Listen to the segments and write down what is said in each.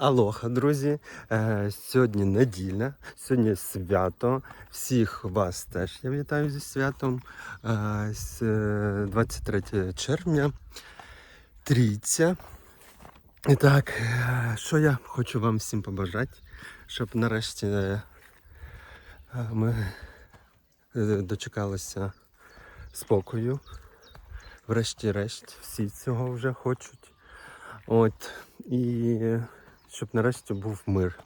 Алоха, друзі. Е, Сьогодні неділя, сьогодні свято. Всіх вас теж я вітаю зі святом. Е, з, е, 23 червня. Трійця. І так, е, що я хочу вам всім побажати, щоб нарешті е, е, ми е, дочекалися спокою. Врешті-решт, всі цього вже хочуть. От. І щоб нарешті був мир.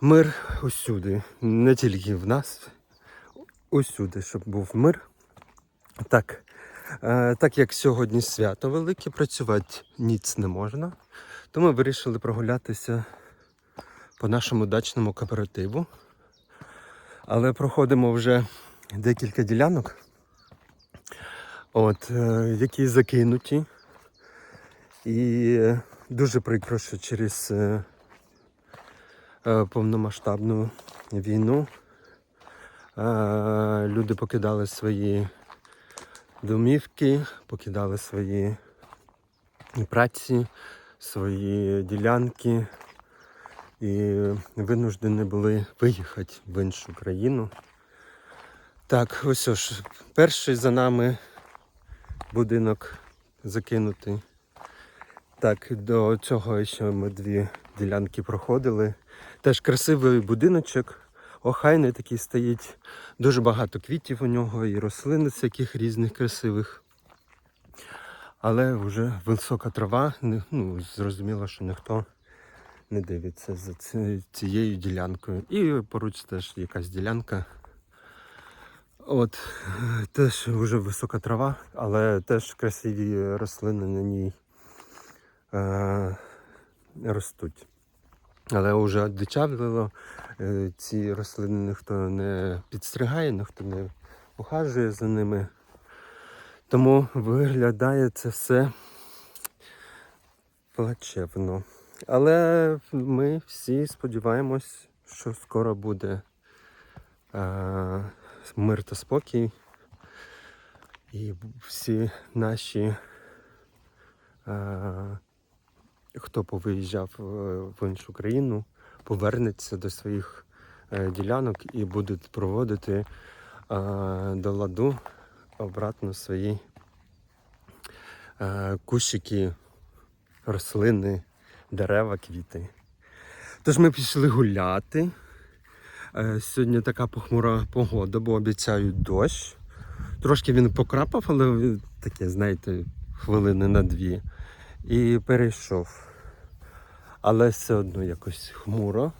Мир усюди, не тільки в нас, усюди, щоб був мир. Так, е, так як сьогодні свято велике, працювати ніц не можна, то ми вирішили прогулятися по нашому дачному кооперативу. Але проходимо вже декілька ділянок, от, е, які закинуті. І дуже прикро, що через е, е, повномасштабну війну е, люди покидали свої домівки, покидали свої праці, свої ділянки і винуждені були виїхати в іншу країну. Так, ось ж, перший за нами будинок закинутий. Так, до цього ще ми дві ділянки проходили. Теж красивий будиночок, охайний такий стоїть. Дуже багато квітів у нього і рослин всяких різних красивих. Але вже висока трава, ну, зрозуміло, що ніхто не дивиться за цією ділянкою. І поруч теж якась ділянка. От, теж вже висока трава, але теж красиві рослини на ній е, ростуть. Але вже одичавлило, е, ці рослини ніхто не підстригає, ніхто не ухажує за ними. Тому виглядає це все плачевно. Але ми всі сподіваємось, що скоро буде е, мир та спокій. І всі наші е, хто повиїжджав е, в іншу країну, повернеться до своїх е, ділянок і будуть проводити е, до ладу обратно свої кущики, рослини, дерева, квіти. Тож ми пішли гуляти. Сьогодні така похмура погода, бо обіцяють дощ. Трошки він покрапав, але таке, знаєте, хвилини на дві і перейшов. Але все одно якось хмуро.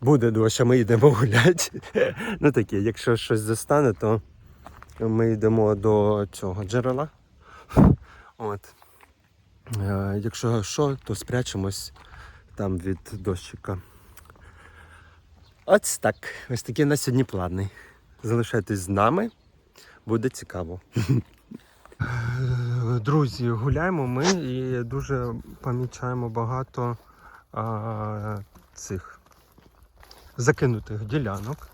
Буде дощ, а ми йдемо гуляти. ну таке, якщо щось застане, то ми йдемо до цього джерела. От. Е, якщо що, то спрячемось там від дощика. Ось так. Ось такі на сьогодні плани. Залишайтесь з нами, буде цікаво. Друзі, гуляємо ми і дуже помічаємо багато а, цих закинутих ділянок.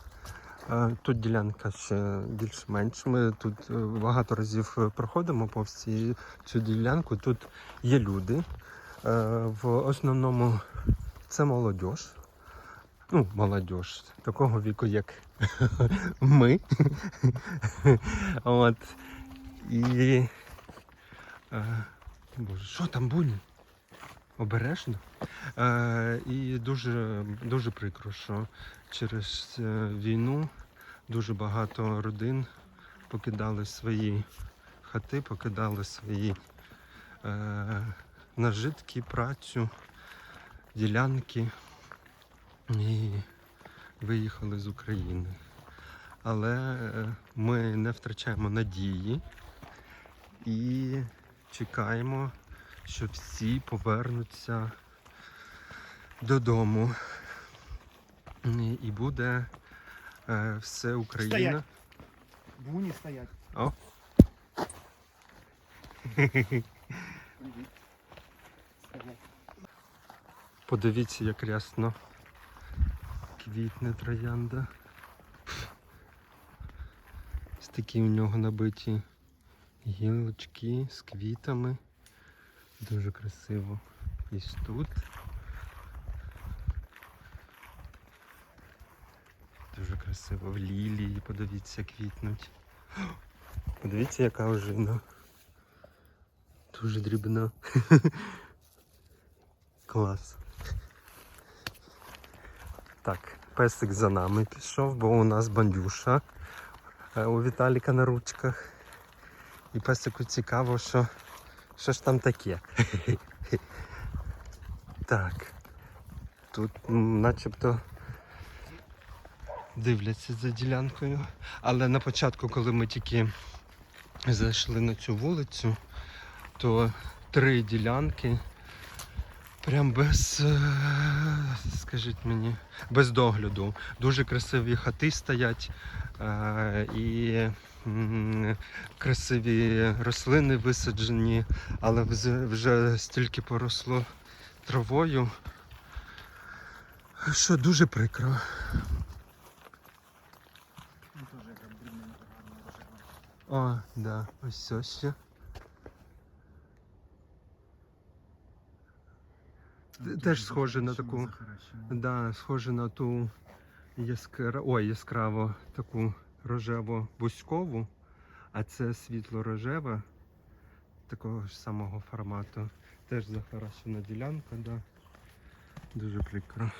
А, тут ділянка ще більш-менш. Ми тут е, багато разів проходимо по всій цю ділянку. Тут є люди. Е, В основному це молодь. Ну, молодь, такого віку, як ми. От. І. Е, боже, що там буні? Обережно. Е, і дуже, дуже прикро, що через е, війну дуже багато родин покидали свої хати, покидали свої е, нажитки, працю, ділянки і виїхали з України. Але е, ми не втрачаємо надії і чекаємо, що всі повернуться додому. І- буде е, все Україна. Стоять. Буни стоять. О. Подивіться, як рясно квітне троянда. Ось такі у нього набиті гілочки з квітами. Дуже красиво. І тут. Дуже красиво. В лілії, подивіться, квітнуть. Подивіться, яка ожина. Дуже дрібна. Клас. Так, песик за нами пішов, бо у нас бандюша е, у Віталіка на ручках. І песику цікаво, що, що ж там таке. Так. Тут начебто дивляться за ділянкою. Але на початку, коли ми тільки зайшли на цю вулицю, то три ділянки прям без, е, скажіть мені, без догляду. Дуже красиві хати стоять е, і красиві рослини висаджені, але вже стільки поросло травою. Що дуже прикро. О, да, ось ось ще. Теж схоже на таку- Да, схоже на ту яскра... Ой, яскраво таку рожево бузькову, а це світло-рожева такого ж самого формату. Теж захарашена ділянка, да. Дуже прикро.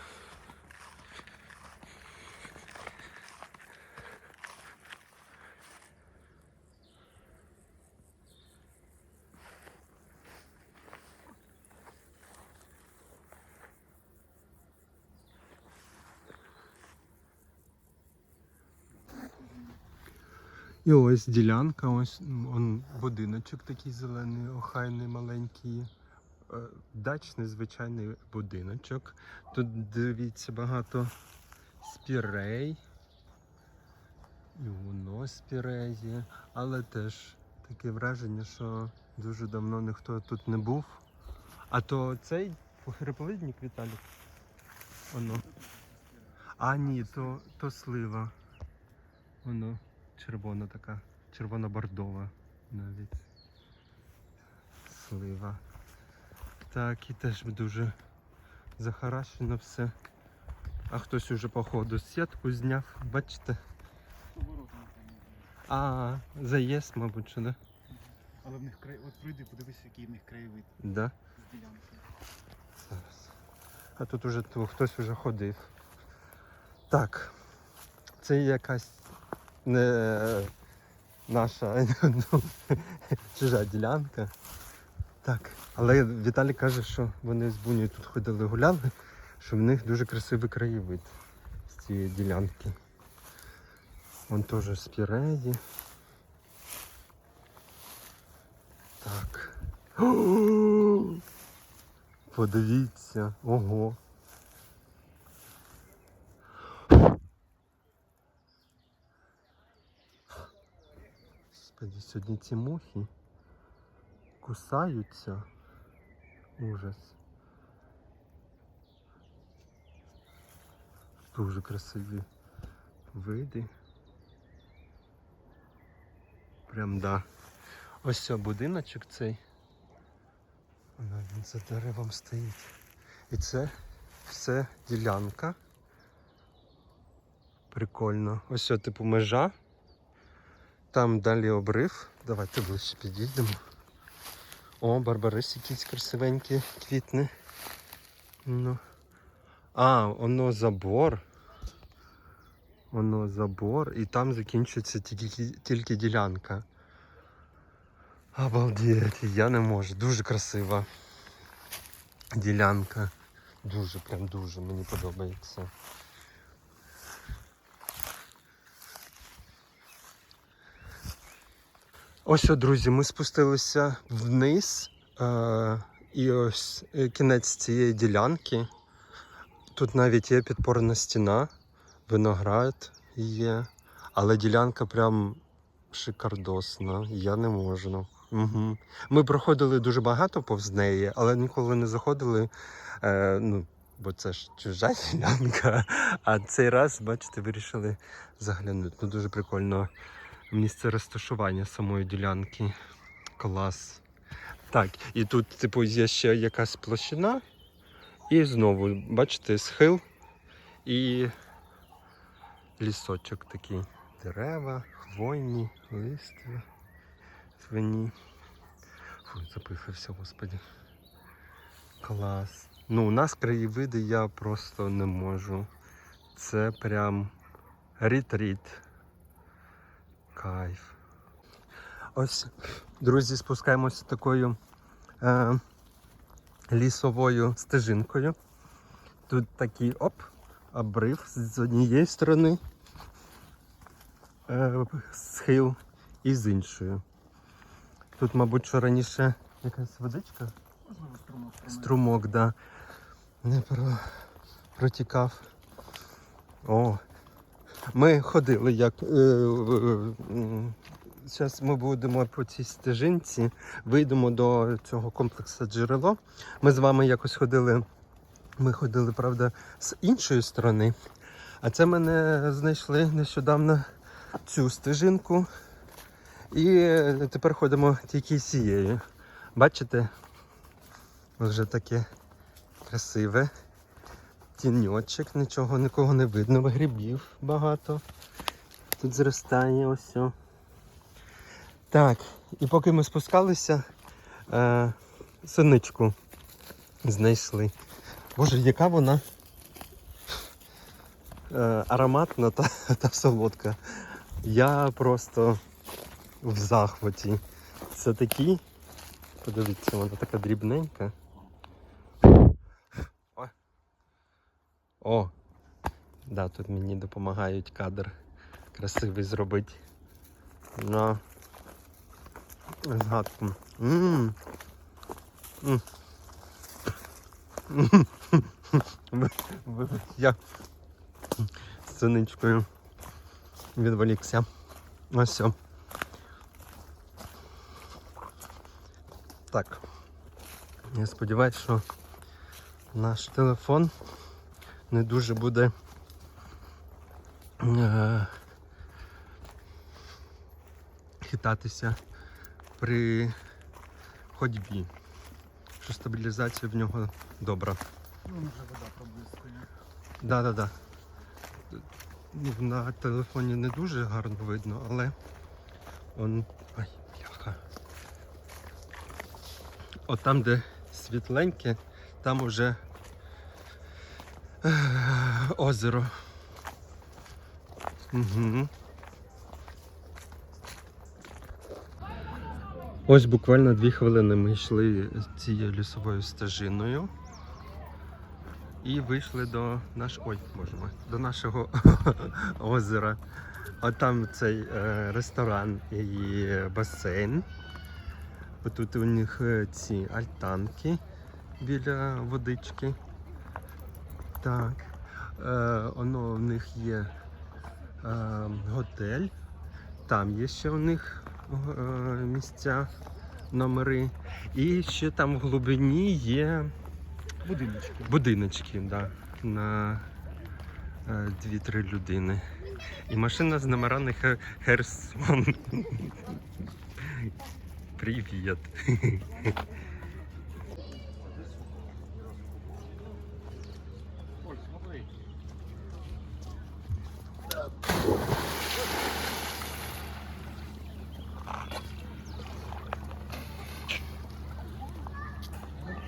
І ось ділянка, ось он будиночок такий зелений, охайний, маленький. Е, Дачний звичайний будиночок. Тут дивіться багато спірей. І воно спіреє. Але теж таке враження, що дуже давно ніхто тут не був. А то цей погреблидник Віталік. Воно. А ні, то, то слива. Воно червона така, червоно-бордова навіть. Слива. Так, і теж дуже захаращено все. А хтось уже походу сітку зняв, бачите? А, заїзд, мабуть, що, да? Але в них край. От пройди, подивись, який в них краєвид Да. з ділянки. Зараз. А тут уже хтось уже ходив. Так. Це якась не наша ну, чужа ділянка. Так. Але Віталій каже, що вони з Буні тут ходили гуляли, що в них дуже красивий краєвид з цієї ділянки. Вон теж спіреї. Так. Подивіться, ого. Господи, сьогодні ці мухи кусаються. Ужас. Дуже красиві види. Прям да. Ось це будиночок цей. Вона він за деревом стоїть. І це все ділянка. Прикольно. Ось це типу межа. Там далі обрив. Давайте ближче підійдемо. О, барбарис якийсь красивенький квітне. Ну. А, воно забор. Воно забор. І там закінчується тільки, тільки ділянка. Обалдеть, я не можу. Дуже красива ділянка. Дуже, прям дуже мені подобається. Ось, що, друзі, ми спустилися вниз. Е- і ось е, кінець цієї ділянки. Тут навіть є підпорна стіна, виноград є, але ділянка прям шикардосна. Я не можу. Угу. Ми проходили дуже багато повз неї, але ніколи не заходили. Е, ну, бо це ж чужа ділянка. А цей раз, бачите, вирішили заглянути. Ну, дуже прикольно місце розташування самої ділянки. Клас. Так, і тут, типу, є ще якась площина, і знову, бачите, схил і лісочок такий. Дерева, хвойні, листя, свині. Фу, запихався, господи. Клас. Ну, у нас краєвиди я просто не можу. Це прям ретріт. Кайф. Ось, друзі, спускаємося такою е, лісовою стежинкою. Тут такий оп, обрив з однієї сторони, е, схил і з іншої. Тут, мабуть, що раніше якась водичка, струмок. струмок, да, не про, протікав. О, ми ходили як. Зараз ми будемо по цій стежинці, вийдемо до цього комплексу джерело. Ми з вами якось ходили. Ми ходили, правда, з іншої сторони. А це мене знайшли нещодавно цю стежинку. І е, тепер ходимо тільки цією. Бачите? Вже таке красиве. Тіньочок, нічого, нікого не видно, грибів багато. Тут зростає ось. Так, і поки ми спускалися, е, синичку знайшли. Боже, яка вона е, ароматна та, та солодка. Я просто в захваті. Це такі. Подивіться, вона така дрібненька. О! Да, тут мені допомагають кадр красивий зробити. На згадку. М. Я з синичкою відволікся. Ось все. Так. Я сподіваюся, що наш телефон не дуже буде е, хитатися при ходьбі. Що стабілізація в нього добра. Ну, вже вода проблискує. Да, да, да. Ну, на телефоні не дуже гарно видно, але он. Ай, бляха. От там, де світленьке, там уже озеро. Угу. Ось буквально дві хвилини ми йшли цією лісовою стежиною. І вийшли до наш... Ой, боже мой, до нашого озера. А там цей е, ресторан і басейн. Тут у них е, ці альтанки біля водички. Так. Е, воно у них є е, готель. Там є ще у них е, місця, номери. І ще там в глибині є Будиночки. будиночки, да, на е, дві-три людини. І машина з номерами Хе- Херсон. Привіт.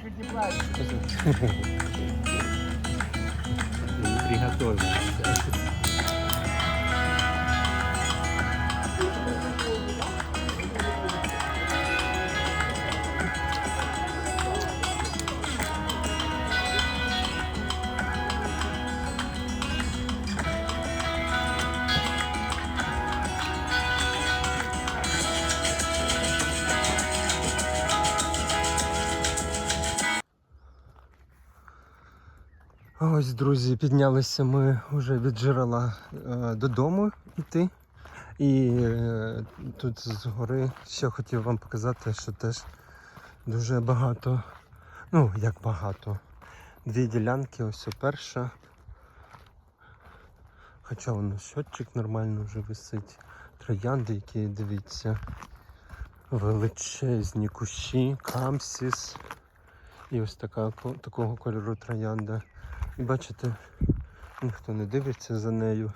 Thank you. Ось, друзі, піднялися ми вже від джерела е, додому йти. І е, тут згори ще хотів вам показати, що теж дуже багато. Ну, як багато. Дві ділянки, ось перша. Хоча воно щотчик нормально вже висить. Троянди, які дивіться. величезні кущі, камсіс. І ось така, такого кольору троянда. І бачите, ніхто не дивиться за нею.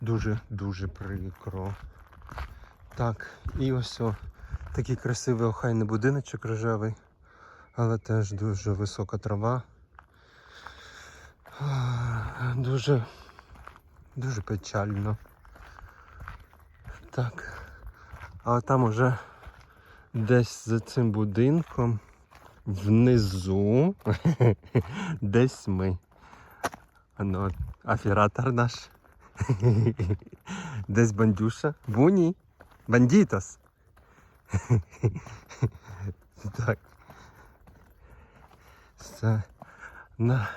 Дуже-дуже прикро. Так, і ось о, такий красивий охайний будиночок рожевий, але теж дуже висока трава. Дуже, дуже печально. Так. А там уже десь за цим будинком внизу десь ми. Ну, оператор наш. Десь бандюша. Буні. Бандітос. Так. Все. На.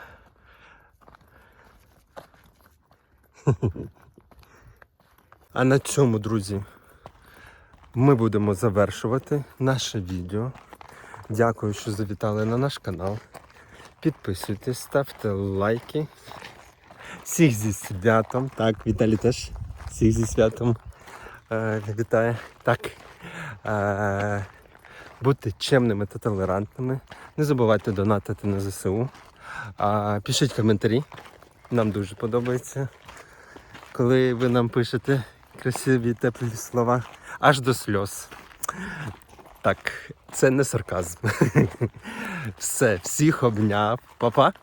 А на цьому, друзі, ми будемо завершувати наше відео. Дякую, що завітали на наш канал. Підписуйтесь, ставте лайки. Всіх зі святом. Так, Віталій теж всіх зі святом е, вітає. Так. Е, будьте чемними та толерантними. Не забувайте донатити на ЗСУ. А, пишіть коментарі. Нам дуже подобається, коли ви нам пишете красиві теплі слова аж до сльоз. Так, це не сарказм. Все, всіх обняв. Па-па.